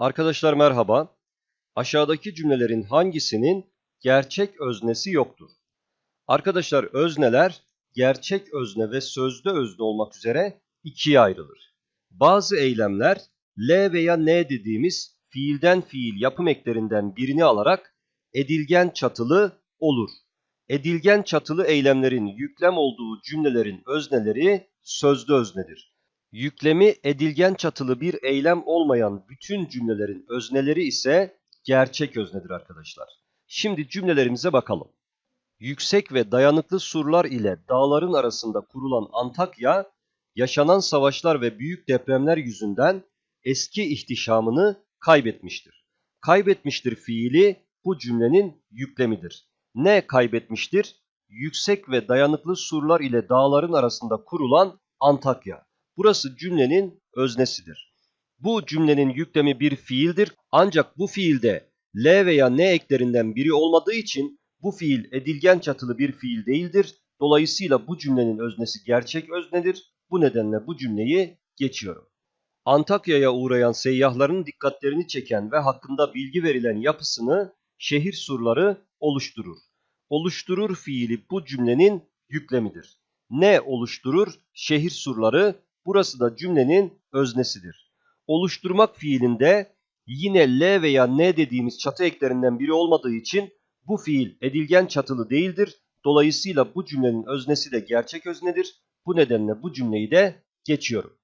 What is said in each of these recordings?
Arkadaşlar merhaba. Aşağıdaki cümlelerin hangisinin gerçek öznesi yoktur? Arkadaşlar özneler gerçek özne ve sözde özne olmak üzere ikiye ayrılır. Bazı eylemler L veya N dediğimiz fiilden fiil yapım eklerinden birini alarak edilgen çatılı olur. Edilgen çatılı eylemlerin yüklem olduğu cümlelerin özneleri sözde öznedir. Yüklemi edilgen çatılı bir eylem olmayan bütün cümlelerin özneleri ise gerçek öznedir arkadaşlar. Şimdi cümlelerimize bakalım. Yüksek ve dayanıklı surlar ile dağların arasında kurulan Antakya, yaşanan savaşlar ve büyük depremler yüzünden eski ihtişamını kaybetmiştir. Kaybetmiştir fiili bu cümlenin yüklemidir. Ne kaybetmiştir? Yüksek ve dayanıklı surlar ile dağların arasında kurulan Antakya. Burası cümlenin öznesidir. Bu cümlenin yüklemi bir fiildir ancak bu fiilde L veya N eklerinden biri olmadığı için bu fiil edilgen çatılı bir fiil değildir. Dolayısıyla bu cümlenin öznesi gerçek öznedir. Bu nedenle bu cümleyi geçiyorum. Antakya'ya uğrayan seyyahların dikkatlerini çeken ve hakkında bilgi verilen yapısını şehir surları oluşturur. Oluşturur fiili bu cümlenin yüklemidir. Ne oluşturur? Şehir surları. Burası da cümlenin öznesidir. Oluşturmak fiilinde yine L veya N dediğimiz çatı eklerinden biri olmadığı için bu fiil edilgen çatılı değildir. Dolayısıyla bu cümlenin öznesi de gerçek öznedir. Bu nedenle bu cümleyi de geçiyorum.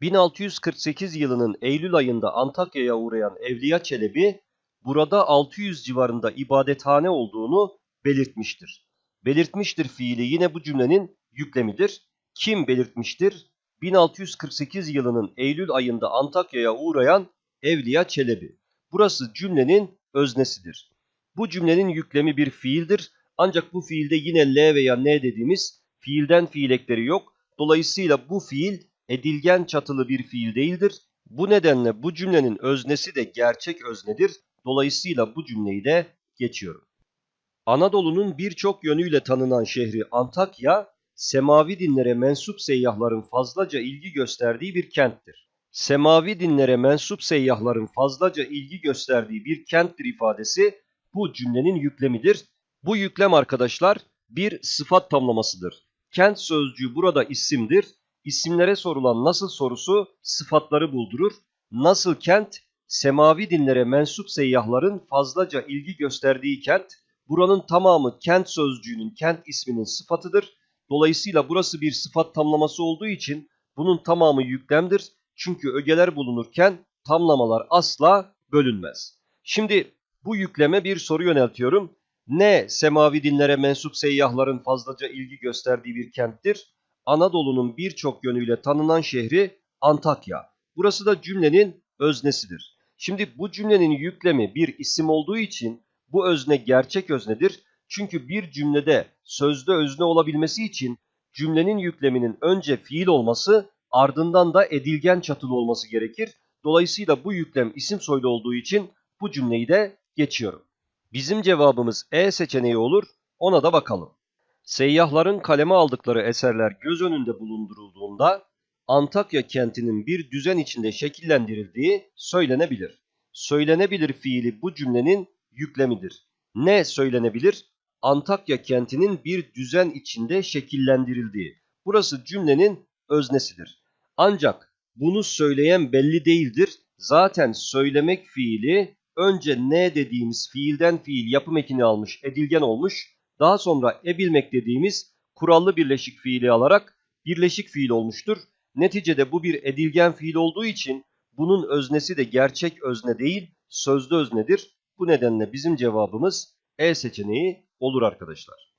1648 yılının Eylül ayında Antakya'ya uğrayan Evliya Çelebi burada 600 civarında ibadethane olduğunu belirtmiştir. Belirtmiştir fiili yine bu cümlenin yüklemidir. Kim belirtmiştir? 1648 yılının Eylül ayında Antakya'ya uğrayan Evliya Çelebi. Burası cümlenin öznesidir. Bu cümlenin yüklemi bir fiildir. Ancak bu fiilde yine L veya N dediğimiz fiilden fiil ekleri yok. Dolayısıyla bu fiil edilgen çatılı bir fiil değildir. Bu nedenle bu cümlenin öznesi de gerçek öznedir. Dolayısıyla bu cümleyi de geçiyorum. Anadolu'nun birçok yönüyle tanınan şehri Antakya, semavi dinlere mensup seyyahların fazlaca ilgi gösterdiği bir kenttir. Semavi dinlere mensup seyyahların fazlaca ilgi gösterdiği bir kenttir ifadesi bu cümlenin yüklemidir. Bu yüklem arkadaşlar bir sıfat tamlamasıdır. Kent sözcüğü burada isimdir. İsimlere sorulan nasıl sorusu sıfatları buldurur. Nasıl kent? Semavi dinlere mensup seyyahların fazlaca ilgi gösterdiği kent. Buranın tamamı kent sözcüğünün, kent isminin sıfatıdır. Dolayısıyla burası bir sıfat tamlaması olduğu için bunun tamamı yüklemdir. Çünkü ögeler bulunurken tamlamalar asla bölünmez. Şimdi bu yükleme bir soru yöneltiyorum. Ne semavi dinlere mensup seyyahların fazlaca ilgi gösterdiği bir kenttir? Anadolu'nun birçok yönüyle tanınan şehri Antakya. Burası da cümlenin öznesidir. Şimdi bu cümlenin yüklemi bir isim olduğu için bu özne gerçek öznedir. Çünkü bir cümlede sözde özne olabilmesi için cümlenin yükleminin önce fiil olması ardından da edilgen çatılı olması gerekir. Dolayısıyla bu yüklem isim soylu olduğu için bu cümleyi de geçiyorum. Bizim cevabımız E seçeneği olur. Ona da bakalım. Seyyahların kaleme aldıkları eserler göz önünde bulundurulduğunda Antakya kentinin bir düzen içinde şekillendirildiği söylenebilir. Söylenebilir fiili bu cümlenin yüklemidir. Ne söylenebilir? Antakya kentinin bir düzen içinde şekillendirildiği. Burası cümlenin öznesidir. Ancak bunu söyleyen belli değildir. Zaten söylemek fiili önce ne dediğimiz fiilden fiil yapım ekini almış, edilgen olmuş. Daha sonra ebilmek dediğimiz kurallı birleşik fiili alarak birleşik fiil olmuştur. Neticede bu bir edilgen fiil olduğu için bunun öznesi de gerçek özne değil, sözlü öznedir. Bu nedenle bizim cevabımız E seçeneği olur arkadaşlar.